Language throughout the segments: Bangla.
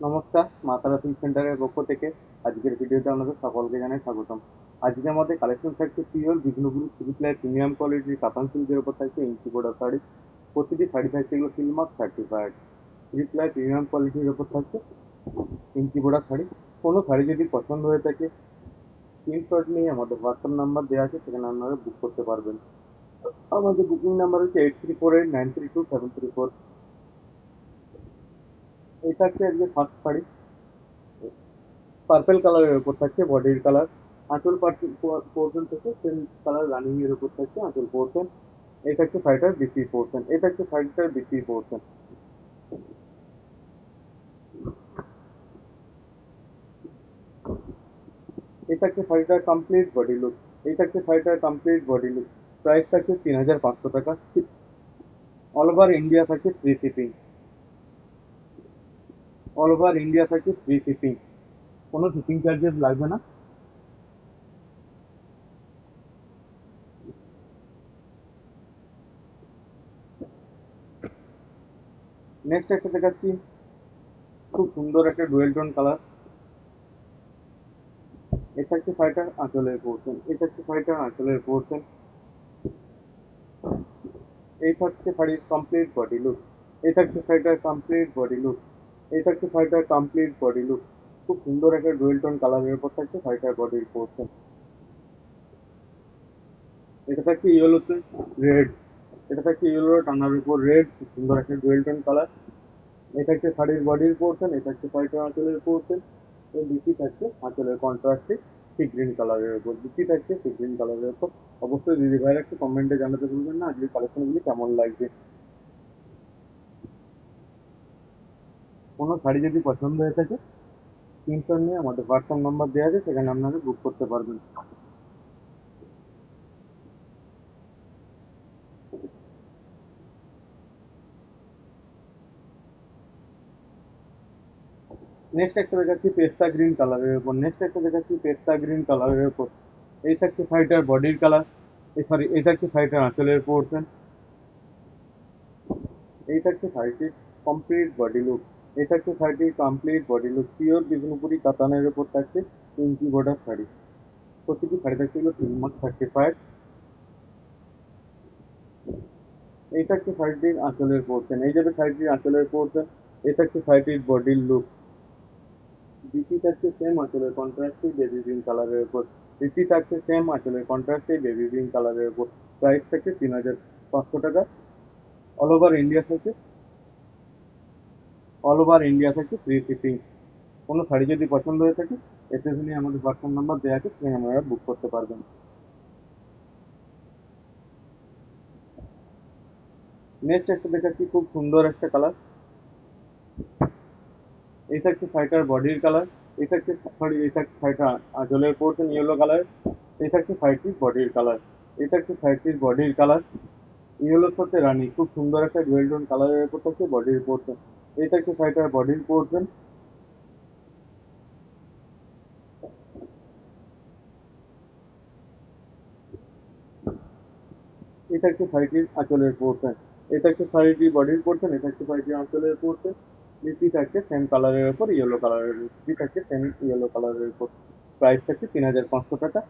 নমস্কার মা তারা সিল্ক সেন্টারের পক্ষ থেকে আজকের ভিডিওতে আপনাদের সকলকে জানাই স্বাগতম। আজকে আমাদের কালেকশন থাকছে পিওর বিষ্ণুপুরি থ্রি প্রিমিয়াম কোয়ালিটির কাতান সিল্কের উপর থাকছে ইঞ্চি বোর্ডার শাড়ি প্রতিটি শাড়ি থাকছে এগুলো সিলমার্ক সার্টিফাইড থ্রি প্রিমিয়াম কোয়ালিটির ওপর থাকছে ইঞ্চি বোর্ডার শাড়ি কোনো শাড়ি যদি পছন্দ হয়ে থাকে স্ক্রিনশট নিয়ে আমাদের হোয়াটসঅ্যাপ নাম্বার দেওয়া আছে, সেখানে আপনারা বুক করতে পারবেন। আমাদের বুকিং নাম্বার হচ্ছে eight three four eight nine three two seven three four এটা হচ্ছে আজকে ফার্স্ট শাড়ি। পার্পেল কালারের উপর থাকছে বডির কালার আঁচল পোর্শন থেকে সেম কালার রানিং এর উপর থাকছে, আঁচল পোর্শন এটা হচ্ছে শাড়িটার বিসি পোর্শন এটা হচ্ছে শাড়িটার বিসি পোর্শন এটা হচ্ছে শাড়িটার কমপ্লিট বডি লুক এটা হচ্ছে শাড়িটার কমপ্লিট বডি লুক প্রাইস থাকছে তিন হাজার পাঁচশো টাকা। অল ওভার ইন্ডিয়া থাকছে free shipping all over India থাকছে ফ্রি শিপিং কোনো শিপিং চার্জেস লাগবে না। নেক্সট একটা দেখাচ্ছি। খুব সুন্দর একটা ডুয়েল টোন কালার এটা হচ্ছে শাড়িটার আঁচলের পোর্শন এটা হচ্ছে শাড়িটার আঁচলের পোর্শন এই হচ্ছে শাড়ির কমপ্লিট বডি লুক এটা হচ্ছে শাড়িটার কমপ্লিট বডি লুক এটা হচ্ছে ফাইটার কমপ্লিট বডি লুক খুব সুন্দর একটা ডুয়েল টোন কালারের উপর থাকছে শাড়িটার বডির পোর্শন এটা থাকছে ইয়েলোতে রেড এটা থাকছে ইয়েলো টানার উপর রেড খুব সুন্দর একটা ডুয়েল টোন কালার এটা হচ্ছে শাড়ির বডির পোর্শন এটা হচ্ছে শাড়িটার আঁচলের পোর্শন এবং বিচি থাকছে আঁচলের কন্ট্রাস্টে সি গ্রিন কালারের উপর। বিচি থাকছে সি গ্রিন কালারের উপর। অবশ্যই দিদি ভাইয়ের একটু কমেন্টে জানাতে ভুলবেন না। আজকের কালেকশনগুলি কেমন লাগছে? কোনো শাড়ি যদি পছন্দ হয়ে থাকে স্ক্রিনশট নিয়ে আমাদের হোয়াটসঅ্যাপ নাম্বার দেওয়া আছে, সেখানে আপনারা বুক করতে পারবেন। নেক্সট একটা দেখাচ্ছি পেস্তা গ্রিন কালারের উপর। নেক্সট একটা দেখাচ্ছি পেস্তা গ্রিন কালারের উপর। এই থাকছে শাড়িটার বডির কালার এই সরি এই থাকছে শাড়িটার আঁচলের পোর্শন এই থাকছে শাড়িটির কমপ্লিট বডি লুক এই থাকছে শাড়িটির complete body look pure Bishnupuri কাতানের উপর থাকছে ইঞ্চি বর্ডার শাড়ি। প্রতিটি শাড়ি থাকছে এগুলো তিন মাস থাকছে ফাইভ এই থাকছে শাড়িটির আঁচলের পোর্শন এই যাবে শাড়িটির আঁচলের পোর্শন এই থাকছে শাড়িটির বডির লুক বিচি থাকছে সেম আঁচলের কন্ট্রাস্টে বেবি পিঙ্ক কালারের উপর। বিচি থাকছে সেম আঁচলের কন্ট্রাস্টে বেবি পিঙ্ক কালারের উপর। প্রাইস থাকছে তিন হাজার পাঁচশো টাকা। অল ওভার ইন্ডিয়া থেকে অল ওভার ইন্ডিয়া থেকে ফ্রি শিপিং কোনো শাড়ি যদি পছন্দ হয়ে থাকে এসে শুনে আমাদের হোয়াটসঅ্যাপ নাম্বার দেওয়া আছে সেখানে আপনারা বুক করতে পারবেন। নেক্সট একটা দেখাচ্ছি, খুব সুন্দর একটা কালার এই থাকছে শাড়িটার বডির কালার এই থাকছে সরি এই থাকছে শাড়িটা আঁচলের পোর্শন ইয়েলো কালার এই থাকছে শাড়িটির বডির কালার এই থাকছে শাড়িটির বডির কালার ইয়েলোর সাথে রানি খুব সুন্দর একটা ডুয়েল টোন কালারের উপর থাকছে বডির পোর্শন এই থাকছে শাড়িটার বডির পোর্শন এটা শাড়িটির আঁচলের পোর্শন এটা হচ্ছে শাড়িটির বডির পোর্শন এটা হচ্ছে শাড়িটির আঁচলের পোর্শন লিপি থাকছে সেম কালারের উপর ইয়েলো কালারের লিপি থাকছে সেম ইয়েলো কালারের উপর। প্রাইস থাকছে তিন হাজার পাঁচশো টাকা।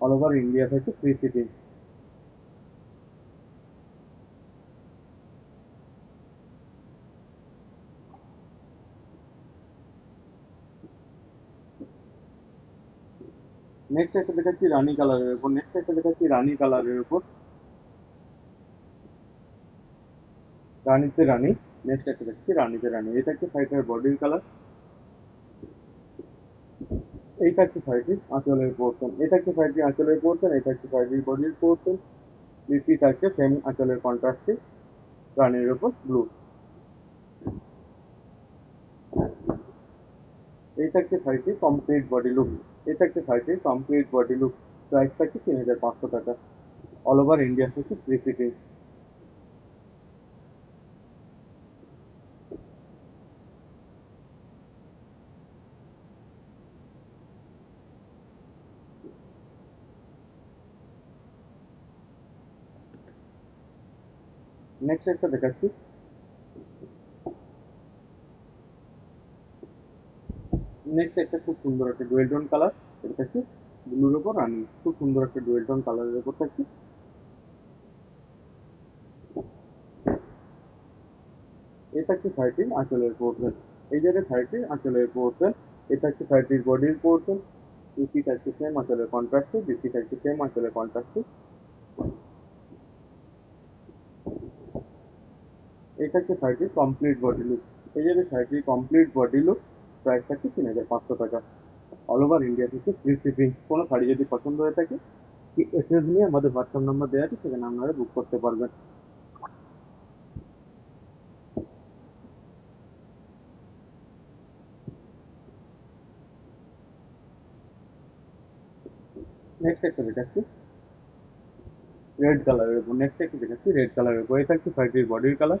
অল ওভার ইন্ডিয়া থাকছে ফ্রি শিপিং নেক্সট একটা দেখাচ্ছি রানী কালারের উপর নেক্সট একটা দেখাচ্ছি রানী কালারের উপর। রানীতে রানী নেক্সট একটা দেখছি রানীতে রানী। এটা হচ্ছে শাড়িটার বডির কালার এইটা হচ্ছে শাড়িটির আঁচলের পোর্শন এটা হচ্ছে শাড়িটির আঁচলের পোর্শন এটা হচ্ছে শাড়িটির বডির পোর্শন লিপি থাকছে সেম আঁচলের কন্ট্রাস্টে রানীর উপর ব্লু এই থাকছে শাড়িটির কমপ্লিট বডি লুক এই থাকছে শাড়িটির কমপ্লিট বডি লুক প্রাইস থাকছে তিন হাজার পাঁচশো টাকা অল ওভার ইন্ডিয়া থেকে ফ্রি শিপিং নেক্সট একটা দেখাচ্ছি নেক্সট একটা খুব সুন্দর একটা ডুয়েল টোন কালার এটা থাকছে ব্লুর ওপর রানি খুব সুন্দর একটা ডুয়েল টোন কালারের ওপর থাকছে। এটা হচ্ছে শাড়িটির আঁচলের পোর্শন এই জায়গায় শাড়িটির আঁচলের পোর্শন এটা হচ্ছে শাড়িটির বডির পোর্শন বিসি থাকছে সেম আঁচলের কন্ট্রাস্টে বিসি থাকছে সেম আঁচলের কন্ট্রাস্টে এটা হচ্ছে শাড়িটির কমপ্লিট বডি লুক এই জায়গায় শাড়িটির কমপ্লিট বডি লুক প্রাইস থাকছে তিন হাজার পাঁচশো টাকা। অল ওভার ইন্ডিয়া থেকে ফ্রি শিপিং কোনো শাড়ি যদি পছন্দ হয়ে থাকে এসএস নিয়ে আমাদের হোয়াটসঅ্যাপ নাম্বার দেওয়া আছে, সেখানে আপনারা বুক করতে পারবেন। নেক্সট একটা দেখাচ্ছি। রেড কালারের উপর নেক্সট একটা দেখাচ্ছি রেড কালারের উপর। এটা হচ্ছে শাড়িটির বডির কালার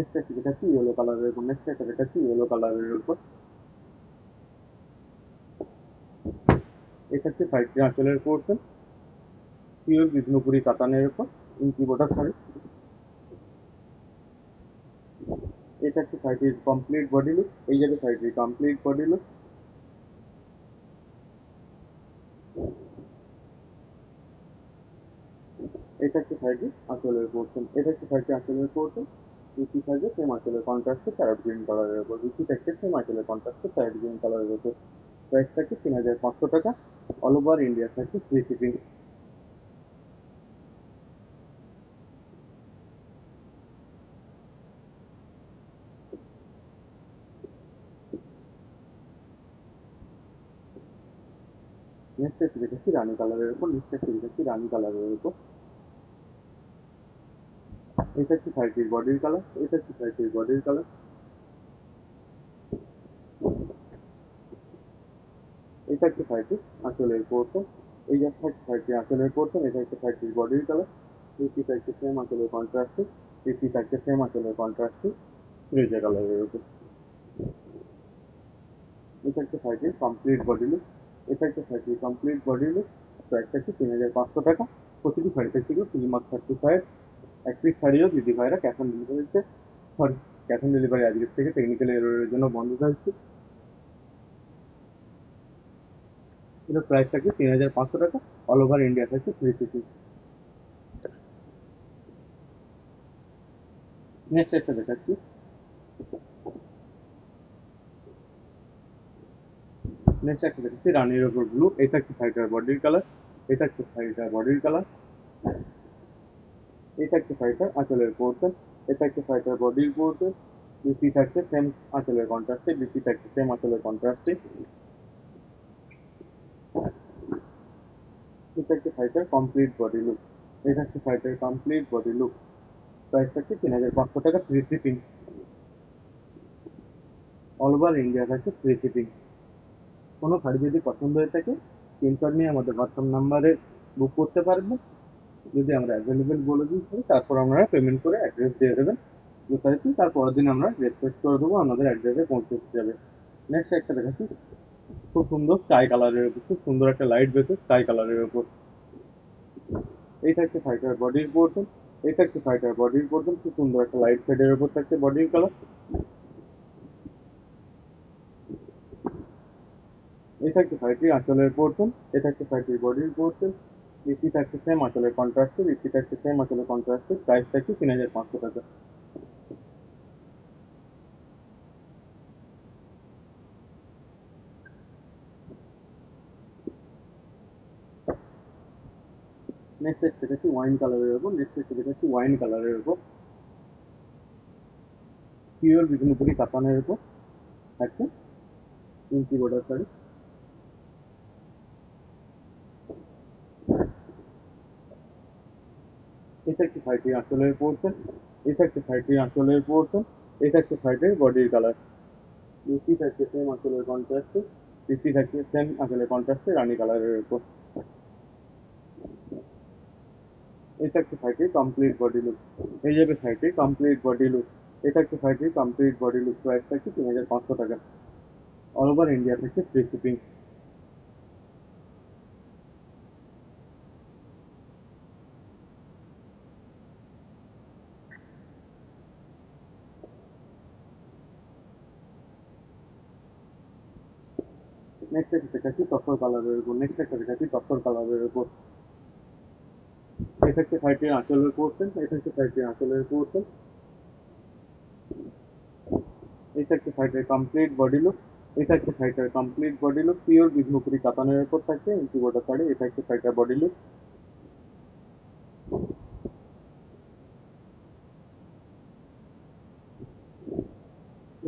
নেক্সট একটা দেখাচ্ছি ইয়েলো কালারের উপর নেক্সট একটা দেখাচ্ছি ইয়েলো কালারের উপর এটা হচ্ছে শাড়িটির আঁচলের পোর্শন পিওর বিষ্ণুপুরি কাতানের উপর ইঞ্চি বোটার শাড়ি এটা হচ্ছে শাড়িটির কমপ্লিট বডি লুক এই যাবে শাড়িটির কমপ্লিট বডি লুক এটা হচ্ছে শাড়িটির আঁচলের পোর্শন এটা হচ্ছে শাড়িটির আঁচলের পোর্শন রুচি থাকবে সেম আঁচলের কন্ট্রাস্টে প্যারট গ্রিন কালারের উপর। রুচি থাকছে সেম আঁচলের কন্ট্রাস্টে প্যারট গ্রিন কালারের উপর। প্রাইস তিন হাজার পাঁচশো টাকা। অল ওভার ইন্ডিয়া থাকছে ফ্রি শিপিং নেক্সট দেখেছি রানী কালারের উপর নেক্সট দেখেছি রানী কালারের উপর। এটা হচ্ছে শাড়িটির বডির কালার? এটা হচ্ছে শাড়িটির বডির কালার? এটা হচ্ছে শাড়িটির আঁচলের পোর্শন এই যে হচ্ছে শাড়িটির আঁচলের পোর্শন এটা হচ্ছে শাড়িটির বডির কালার। পিসি থাকছে সেম আঁচলের কন্ট্রাস্টে পিসি থাকছে সেম আঁচলের কন্ট্রাস্টে ফ্রেজা কালারের উপর। এটা হচ্ছে শাড়িটির কমপ্লিট বডি লুক এটা হচ্ছে শাড়িটির কমপ্লিট বডি লুক প্রাইস থাকছে তিন হাজার পাঁচশো টাকা? প্রতিটি শাড়িতে ছিল তিন মাস থার্টি ফাইভ এক পিস শাড়িও দিদি ভাইরা ক্যাশ অন ডেলিভারিতে সরি ক্যাশ অন ডেলিভারি আজকের থেকে টেকনিক্যাল এররের জন্য বন্ধ থাকছে এটার প্রাইস থাকছে তিন হাজার পাঁচশো টাকা অল ওভার ইন্ডিয়া থাকছে ফ্রি শিপিং নেক্সট একটা দেখাচ্ছি। নেক্সট একটা দেখাচ্ছি, রানীর ওপর ব্লু এটা হচ্ছে শাড়িটার বডির কালার এটা হচ্ছে শাড়িটার বডির কালার এটা হচ্ছে শাড়িটার আঁচলের পোর্শন এটা হচ্ছে শাড়িটার বডির পোর্শন বিসি থাকছে সেম আঁচলের কন্ট্রাস্টে বিসি থাকছে সেম আঁচলের কন্ট্রাস্টে এটা হচ্ছে শাড়িটার কমপ্লিট বডি লুক এটা হচ্ছে শাড়িটার কমপ্লিট বডি লুক প্রাইস থাকছে তিন হাজার পাঁচশো টাকা free shipping all over India থাকছে ফ্রি শিপিং কোনো শাড়ি যদি পছন্দ হয়ে থাকে স্ক্রিনশট নিয়ে আমাদের হোয়াটসঅ্যাপ নাম্বারে বুক করতে পারবেন। যদি আমরা অ্যাভেলেবেল বলে দিই তারপর আপনারা পেমেন্ট করে অ্যাড্রেস দিয়ে দেবেন। যথারীতি তার পরের দিন আমরা রেসপেক্ট করে দেবো, আমাদের অ্যাড্রেসে পৌঁছে যাবে নেক্সট একটা দেখাচ্ছি খুব সুন্দর স্কাই কালারের উপর, খুব সুন্দর একটা লাইট বেসে স্কাই কালারের উপর। এইটা হচ্ছে শাড়িটার বডির পোর্শন এটা হচ্ছে শাড়িটার বডির পোর্শন খুব সুন্দর একটা লাইট শেডের উপর থাকছে বডির কালার এটা হচ্ছে শাড়িটির আঁচলের পোর্শন এটা হচ্ছে শাড়িটির বডির পোর্শন বিসি থাকছে সেম আঁচলের কন্ট্রাস্টে বিসি থাকছে সেম আঁচলের কন্ট্রাস্টে প্রাইস তিন হাজার পাঁচশো টাকা নেক্সট একটা দেখাচ্ছি ওয়াইন কালারের উপর নেক্সট একটা দেখাচ্ছি ওয়াইন কালারের উপর পিওর বিষ্ণুপুরি কাতানের উপর থাকছে ইঞ্চি বর্ডার শাড়ি থাকছে শাড়িটির আঁচলের পোর্শন এই থাকছে শাড়িটির আঁচলের পোর্শন থাকছে শাড়িটির বডির কালার বেশি থাকছে সেম আঁচলের কন্ট্রাস্টে বেশি থাকছে সেম আঁচলের কন্ট্রাস্টে রানী কালারের উপর। এই থাকছে শাড়িটির কমপ্লিট বডি লুক এই যাবে শাড়িটির কমপ্লিট বডি লুক এটা হচ্ছে শাড়িটির কমপ্লিট বডি লুক প্রাইস থাকছে তিন হাজার পাঁচশো টাকা। অল ওভার ইন্ডিয়া থেকে ফ্রি শিপিং নেক্সট একটা দেখাচ্ছি তসর কালারের উপর। নেক্সট একটা দেখাচ্ছি তসর কালারের উপর। হচ্ছে শাড়িটির আঁচলের এটা হচ্ছে শাড়িটির আঁচলের পোর্শন এটা হচ্ছে শাড়িটির কমপ্লিট বডি লুক এটা হচ্ছে শাড়িটার complete body look pure Bishnupuri কাতানের উপর থাকছে ইঞ্চি গোটা শাড়ি, এটা হচ্ছে শাড়িটার বডি লুক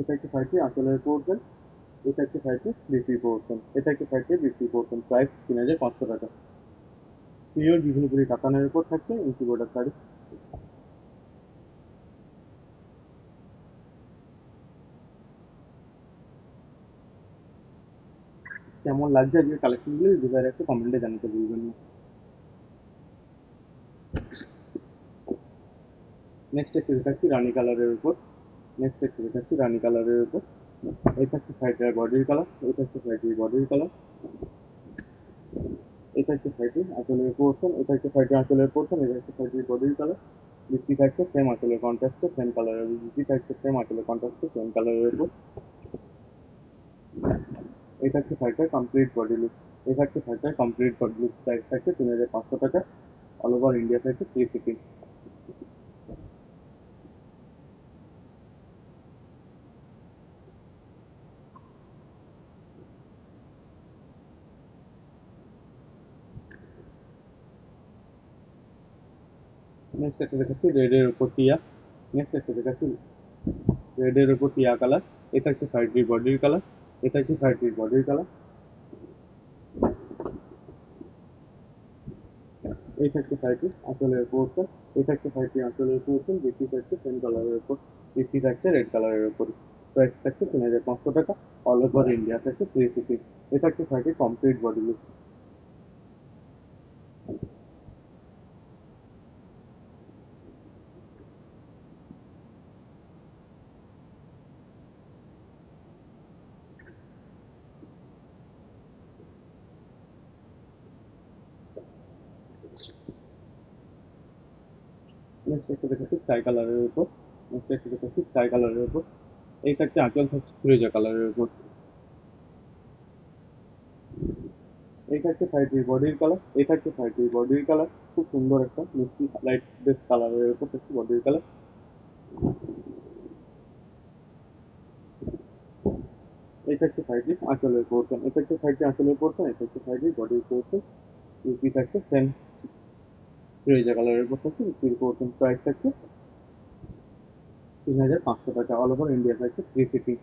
এটা হচ্ছে শাড়িটি আঁচলের পোর্শন এটা হচ্ছে শাড়িটি বিক্রি পোর্শন এটা হচ্ছে শাড়িটি বিক্রি পোর্শন প্রাইস তিন হাজার পাঁচশো টাকা। পিওর বিষ্ণুপুরি কাতানের উপর থাকছে ইঞ্চি গোটা শাড়ি কেমন লাগছে আজকের কালেকশনগুলো ডিজাইন একটু কমেন্টে জানাতে ভুলবেন না। নেক্সট একটু দেখাচ্ছি রানী কালারের উপর। নেক্সট একটু দেখাচ্ছি রানী কালারের উপর। এটা হচ্ছে সাইডের বডির কালার এটা হচ্ছে সাইডের বডির কালার এটা হচ্ছে সাইডের আঁচলের পোর্শন এটা হচ্ছে সাইডের আঁচলের পোর্শন এটা হচ্ছে সাইডের বডির কালার বৃষ্টি থাকছে সেম আঁচলের কন্ট্রাস্টে সেম কালারের বৃষ্টি থাকছে সেম আঁচলের কন্ট্রাস্টে সেম কালারের উপর। এটা হচ্ছে শাড়িটার কমপ্লিট বডি লুক এটা হচ্ছে শাড়িটার কমপ্লিট বডি লুক প্রাইস থাকছে তিন হাজার পাঁচশো টাকা অল ওভার ইন্ডিয়া থাকছে ফ্রি শিপিং নেক্সট একটা দেখাচ্ছি রেডের উপর টিয়া। নেক্সট একটা দেখাচ্ছি রেডের উপর টিয়া কালার এটা হচ্ছে শাড়িটির বডির কালার এটা হচ্ছে শাড়িটির বডির কালার এই থাকছে শাড়িটি আঁচলের পোর্শন এই থাকছে শাড়িটি আঁচলের পোর্শন বেশি থাকছে সেম কালারের উপর। বেশি থাকছে রেড কালারের উপর। প্রাইস থাকছে তিন হাজার পাঁচশো টাকা। অল ওভার ইন্ডিয়া থাকছে ফ্রি শিপিং এটা হচ্ছে শাড়িটির complete body look next sky কালারের উপর। নেক্সট একটা দেখাচ্ছি স্কাই কালারের উপর। এই থাকছে আঁচল থাকছে ফিরোজা কালারের উপর। এই থাকছে শাড়িটির বডির কালার এই থাকছে শাড়িটির বডির কালার খুব সুন্দর একটা মিষ্টি লাইট বেস কালারের উপর থাকছে বডির কালার এই থাকছে শাড়িটির আঁচলের পোর্শন এটা হচ্ছে শাড়িটির আঁচলের পোর্শন এটা হচ্ছে শাড়িটির বডির পোর্শন ইউপি থাকছে সেম ফিরোজা কালারের উপর থাকছে ইউপির পোর্শন প্রাইস থাকছে তিন হাজার পাঁচশো টাকা অল ওভার ইন্ডিয়া থাকছে থ্রি সিটি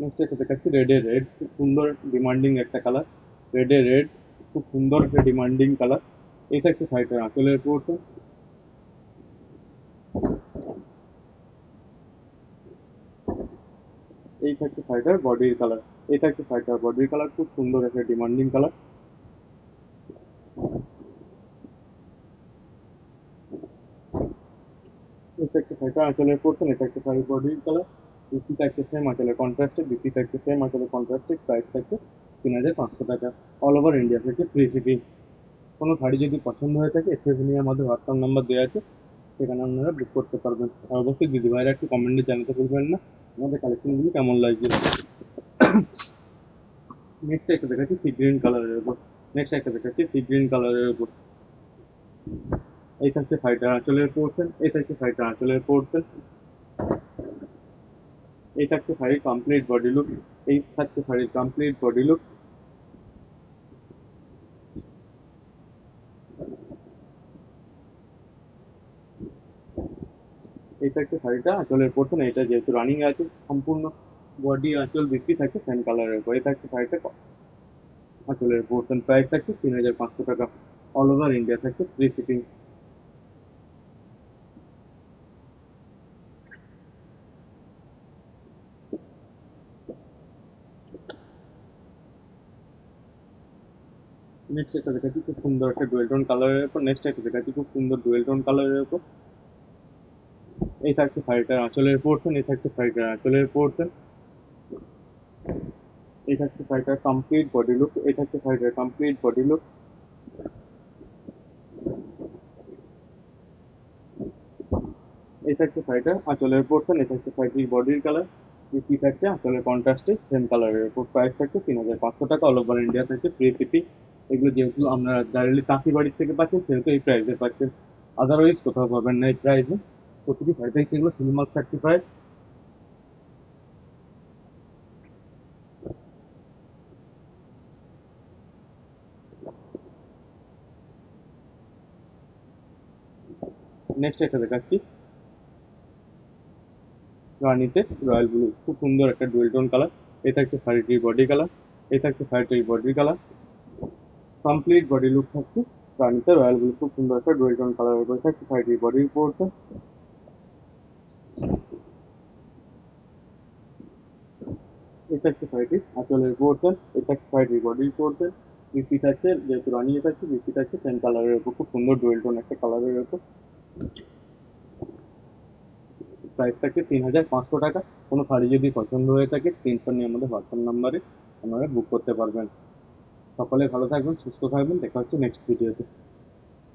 নেক্সট একটা দেখাচ্ছি রেডে রেড খুব সুন্দর ডিমান্ডিং একটা কালার রেডে রেড খুব সুন্দর একটা ডিমান্ডিং কালার এটা হচ্ছে শাড়িটার আঁচলের পোর্শন থাকছে শাড়িটার বডির কালার এটা হচ্ছে ফাইটার বডির কালার খুব সুন্দর একটা ডিমান্ডিং কালার এটা হচ্ছে শাড়িটার আঁচলের পোর্শন এটা হচ্ছে শাড়ির বডির কালার বিপি থাকছে সেম আঁচলের কন্ট্রাস্টে বিপি থাকছে সেম আঁচলের কন্ট্রাস্টে প্রাইস থাকছে তিন হাজার পাঁচশো টাকা। অল ওভার ইন্ডিয়া থেকে ফ্রি শিপিং কোনো শাড়ি যদি পছন্দ হয়ে থাকে এসএসএনি আমাদের হোয়াটসঅ্যাপ নাম্বার দেওয়া আছে। সেখানে আপনারা বুক করতে পারবেন। আর অবশ্যই দিদি ভাইরা একটু কমেন্টে জানাতে ভুলবেন না। আমাদের কালেকশনগুলো কেমন লাগছে? নেক্সট একটা দেখাচ্ছি সি গ্রিন কালারের উপর। নেক্সট একটা দেখাচ্ছি সি গ্রিন কালারের উপর। এই থাকছে ফাইটার আঁচলের পোর্শন এই থাকছে ফাইটার আঁচলের পোর্শন এই থাকছে শাড়ির কমপ্লিট বডি লুক এই থাকছে শাড়ির কমপ্লিট বডি লুক থাকছে শাড়িটা আঁচলের পোর্শন এটা যেহেতু রানিং আছে, সম্পূর্ণ বডি আঁচল বিক্রি থাকছে সেম কালারের উপর। থাকছে শাড়িটা আঁচলের পোর্শন প্রাইস থাকছে তিন হাজার পাঁচশো টাকা অল ওভার ইন্ডিয়া থাকছে ফ্রি শিপিং নেক্সট একটা দেখাচ্ছি, খুব সুন্দর একটা ডুয়েল টোন কালারের উপর নেক্সট একটা দেখাচ্ছি, খুব সুন্দর ডুয়েল টোন কালারের উপর। এই থাকছে শাড়িটার আঁচলের পোর্শন এই থাকছে শাড়িটার আঁচলের পোর্শন এই থাকছে শাড়িটার কমপ্লিট বডি লুক এই থাকছে শাড়িটার কমপ্লিট বডি লুক এই থাকছে শাড়িটার আঁচলের পোর্শন এই থাকছে শাড়িটির বডির কালার কি থাকছে? আঁচলের কন্ট্রাস্টে সেম কালারের উপর প্রাইস থাকছে তিন হাজার পাঁচশো টাকা। অল ওভার ইন্ডিয়া থাকছে ফ্রি শিপিং এগুলো যেহেতু আপনারা ডাইরেক্টলি কাকি বাড়ির থেকে পাচ্ছেন, সেহেতু এই প্রাইসে পাচ্ছেন। আদারওয়াইজ কোথাও পাবেন না এই প্রাইসে প্রতিটি থাকছে এগুলো সিনেমাল সার্টিফাইড নেক্সট একটা দেখাচ্ছি। রানিতে রয়্যাল ব্লু, খুব সুন্দর একটা ডুয়েল টোন কালার এই থাকছে শাড়িটির বডি কালার এই থাকছে শাড়িটির body colour complete body look থাকছে রানিতে, রয়্যাল ব্লু, খুব সুন্দর একটা ডুয়েল টোন কালারের উপরে থাকছে শাড়িটির বডি পড়ছে উপর। খুব সুন্দর ডুয়েল টোন একটা কালারের তিন হাজার পাঁচশো টাকা। কোনো শাড়ি যদি পছন্দ হয়ে থাকে স্ক্রিনশট নিয়ে আমাদের হোয়াটসঅ্যাপ নাম্বারে আপনারা বুক করতে পারবেন। সকলে ভালো থাকবেন, সুস্থ থাকবেন। দেখা হচ্ছে নেক্সট ভিডিওতে